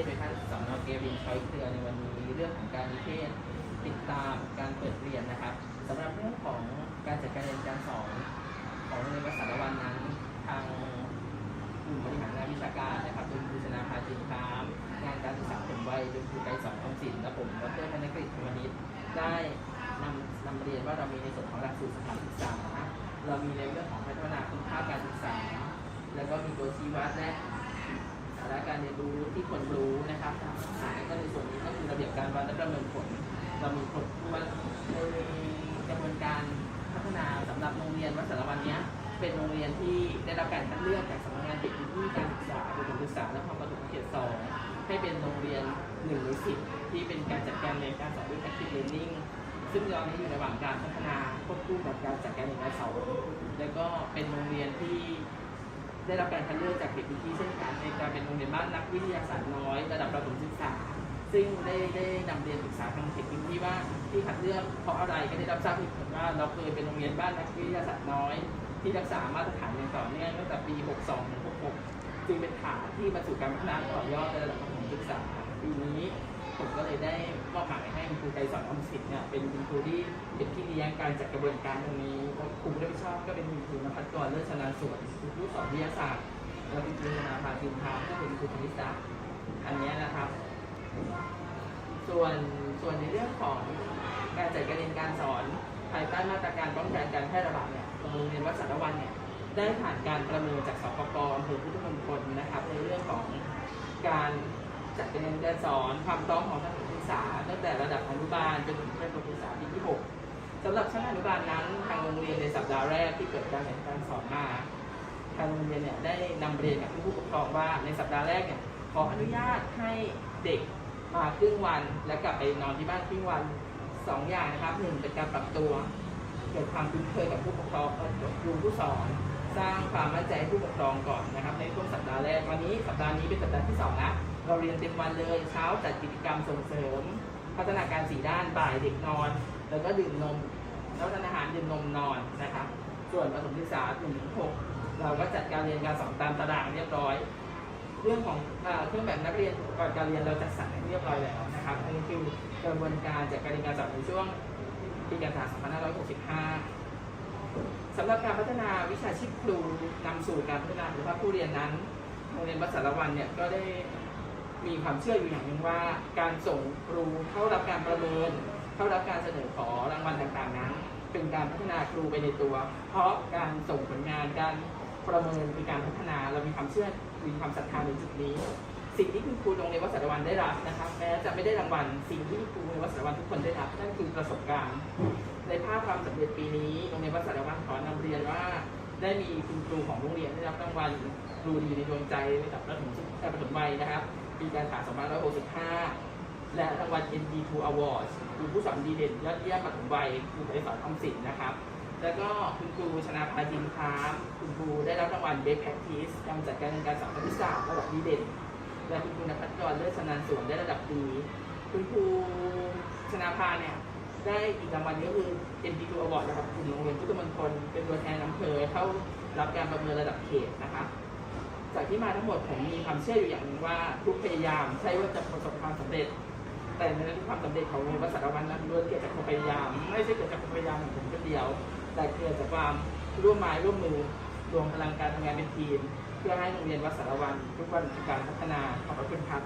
ศโดยท่านสอนอเกรินช้อยเครือในวันนี้เรื่องของการนิเทศติดตามการเปิดเรียนนะครับสำหรับเรื่องของการจัดการเรียนการสอนของโรงเรียนวัดสารวันนั้น ทางกลุ่มบริหารงานวิชาการนะครับโดยครูชนาภาจินคามงานการศึกษาผมวัยโดยครูไกรสอนทองศิลป์และผมดรธนกฤษธรรมนิตได้นำนำเรียนว่าเรามีในส่วนของหลักสูตรสถานศึกษา เรามีในเรื่องของพัฒนาคุณภาพการศึกษา แล้วก็มีตัวชี้วัดและสาระการเรียนรู้ที่คนรู้นะครับอ่าแล้วก็ในส่วนนี้ก็ คือราดและประเมินผลเรามีผลวันในกระบวนการพัฒนาสำหรับโรงเรียนวัดสารวันเนี้ยเป็นโรงเรียนที่ได้รับการคัดเลือกจากสำนักงานเด็กพื้นที่การศึกษาอุดมศึกษาและความประถมเขตสองให้เป็นโรงเรียนหนึ่งในสิบที่เป็นการจัดการเรียนการสอนด้วย active learning ซึ่งตอนนี้อยู่ในระหว่างการพัฒนาควบคู่กับการจัดการเรียนการสอนแล้วก็เป็นโรงเรียนที่ได้รับการคัดเลือกจากเด็กพื้นที่เช่นกันในการเป็นโรงเรียนบ้านนักวิทยาศาสตร์น้อย ระดับประถมศึกษา ซึ่งได้ได้นำเรียนศึกษาทางเด็กพื้นที่ว่าที่คัดเลือกเพราะอะไรก็ได้รับทราบเหตุผลว่าเราเคยเป็นโรงเรียนบ้านนักวิทยาศาสตร์น้อย ที่รักษามาตรฐานอย่างต่อเนื่องตั้งแต่ปี 62ถึง66 จึงเป็นฐานที่มาสู่การพัฒนาต่อยอดในระดับประถมศึกษาปีนี้ผมก็เลยได้มอบหมายให้คุณครูไกรสอนอมสินเนี่ยเป็นคุณครูที่เป็นพี่เลี้ยงการจัดกระบวนการตรงนี้แล้วครูผู้รับผิดชอบก็เป็นคุณครูนภัสกรเลิศชนาสวนคุณครูสอนวิทยาศาสตร์แล้วคุณครูชนาภาจินทาก็เป็นครูคณิตศาสตร์อันเนี้ยนะครับ ส่วนส่วนในเรื่องของการจัดการเรียนการสอนภายใต้มาตรการป้องกันการแพร่ระบาดเนี่ยโรงเรียนวัดสารวันเนี่ยได้ผ่านการประเมินจากสปกอำเภอพุทธมณฑลนะครับ ในเรื่องของการจัดการเรียนการสอนความพร้อมของสถานศึกษาตั้งแต่ระดับอนุบาลจนถึงประถมศึกษาปีที่หกสำหรับชั้นอนุบาลนั้นทางโรงเรียนในสัปดาห์แรกที่เกิดการเรียนการสอนมาทางโรงเรียนเนี่ยได้นำเรียนกับผู้ปกครองว่าในสัปดาห์แรกเนี่ยขออนุญาตให้เด็ก มาครึ่งวันและกลับไปนอนที่บ้านครึ่งวันสองอย่างนะครับหนึ่งเป็นการปรับตัว เกิดความคุ้นเคยกับผู้ปกครองเอ่อครูผู้สอนสร้างความมั่นใจให้ผู้ปกครองก่อนนะครับ ในช่วงสัปดาห์แรกวันนี้สัปดาห์นี้เป็นสัปดาห์ที่สองนะเราเรียนเต็มวันเลยเช้าจัดกิจกรรมส่งเสริม พัฒนาการสีด้านบ่ายเด็กนอน แล้วก็ดื่มนมแล้วทานอาหารดื่มนมนอนนะครับ ส่วนประถมศึกษาหนึ่งถึงหกเราก็จัดการเรียนการสอนตามตารางเรียบร้อย เรื่องของเครื่องแบบนักเรียนก่อนการเรียนเราจัดสรรให้เรียบร้อยแล้วนะครับอันนี้คือกระบวนการจัดการเรียนการสอนในช่วงปีการศึกษา2565สำหรับการพัฒนาวิชาชีพครูนำสู่การพัฒนาคุณภาพผู้เรียนนั้นโรงเรียนวัดสารวันเนี่ยก็ได้มีความเชื่ออยู่อย่างหนึ่งว่า การส่งครูเข้ารับการประเมิน เข้ารับการเสนอขอรางวัลต่างๆนั้น เป็นการพัฒนาครูไปในตัว เพราะการส่งผลงานการ ประเมินคือการพัฒนาเรามีความเชื่อมีความศรัทธาในจุดนี้ สิ่งที่คุณครูโรงเรียนวัดสารวันได้รับนะครับแม้จะไม่ได้รางวัลสิ่งที่ครูโรงเรียนวัดสารวันทุกคนได้รับนั่นคือประสบการณ์ ในภาพความสำเร็จปีนี้โรงเรียนวัดสารวันขอนำเรียนว่า ได้มีคุณครูของโรงเรียนได้รับรางวัลครูดีในดวงใจระดับประถมศึกษาประถมวัยนะครับปีการศึกษา2565และรางวัล ND2 Awards ครูผู้สอนดีเด่นยอดเยี่ยมปฐมวัยครูไพศาลออมสินนะครับ แล้วก็คุณครูชนาภาจินคามคุณครูได้รับรางวัล Best Practice การจัดการเรียนการสอนคณิตศาสตร์ระดับดีเด่น และคุณครูนภัสกรเลิศชนานสวนได้ระดับดี คุณครูชนาภาเนี่ยได้อีกรางวัลก็คือ ND2 Award นะครับกลุ่มโรงเรียนพุทธมณฑลเป็นตัวแทนอำเภอเข้ารับการประเมินระดับเขตนะครับจากที่มาทั้งหมดผมมีความเชื่ออยู่อย่างหนึ่งว่าทุกพยายามใช่ว่าจะประสบความสำเร็จ แต่ในความสำเร็จของโรงเรียนวัดสารวันนั้นล้วนเกิดจากความพยายาม ไม่ใช่เกิดจากความพยายามของผมคนเดียว แต่เกิดจากความร่วมไม้ร่วมมือรวมพลังการทำงานเป็นทีม เพื่อให้โรงเรียนวัดสารวันทุกวันมีการพัฒนาขอบพระคุณครับ